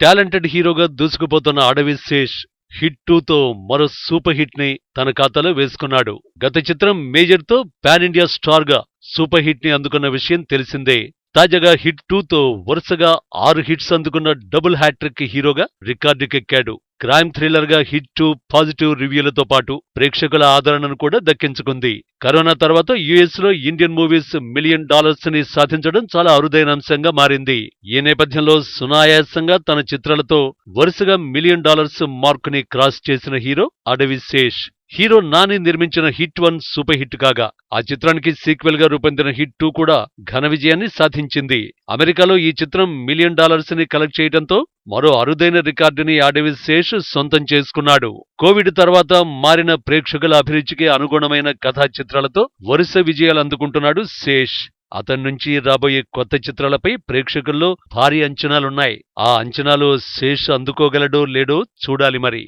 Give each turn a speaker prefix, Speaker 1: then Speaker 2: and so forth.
Speaker 1: Talented హీరోగా దూసుకుపోతున్న అడవి Sesh hit టూతో మరో సూపర్ హిట్ని తన ఖాతాలో వేసుకున్నాడు. గత చిత్రం మేజర్తో పాన్ ఇండియా స్టార్గా సూపర్ హిట్ని అందుకున్న విషయం తెలిసిందే. తాజాగా హిట్ టూతో వరుసగా ఆరు హిట్స్ అందుకున్న డబుల్ హ్యాట్రిక్ హీరోగా రికార్డుకెక్కాడు. క్రైమ్ థ్రిల్లర్గా హిట్ టూ పాజిటివ్ రివ్యూలతో పాటు ప్రేక్షకుల ఆదరణను కూడా దక్కించుకుంది. కరోనా తర్వాత యుఎస్లో ఇండియన్ మూవీస్ మిలియన్ డాలర్స్ని సాధించడం చాలా అరుదైన అంశంగా మారింది. ఈ నేపథ్యంలో సునాయాసంగా తన చిత్రాలతో వరుసగా మిలియన్ డాలర్స్ మార్క్ని క్రాస్ చేసిన హీరో అడవి శేష్. హీరో నాని నిర్మించిన హిట్ వన్ సూపర్ హిట్ కాగా ఆ చిత్రానికి సీక్వెల్గా రూపొందిన హిట్ టూ కూడా ఘన విజయాన్ని సాధించింది. అమెరికాలో ఈ చిత్రం మిలియన్ డాలర్స్ని కలెక్ట్ చేయడంతో మరో అరుదైన రికార్డుని ఆడవి శేష్ సొంతం చేసుకున్నాడు. కోవిడ్ తర్వాత మారిన ప్రేక్షకుల అభిరుచికి అనుగుణమైన కథా చిత్రాలతో వరుస విజయాలు అందుకుంటున్నాడు శేష్. అతని నుంచి రాబోయే కొత్త చిత్రాలపై ప్రేక్షకుల్లో భారీ అంచనాలున్నాయి. ఆ అంచనాలు శేష్ అందుకోగలడో లేడో చూడాలి మరి.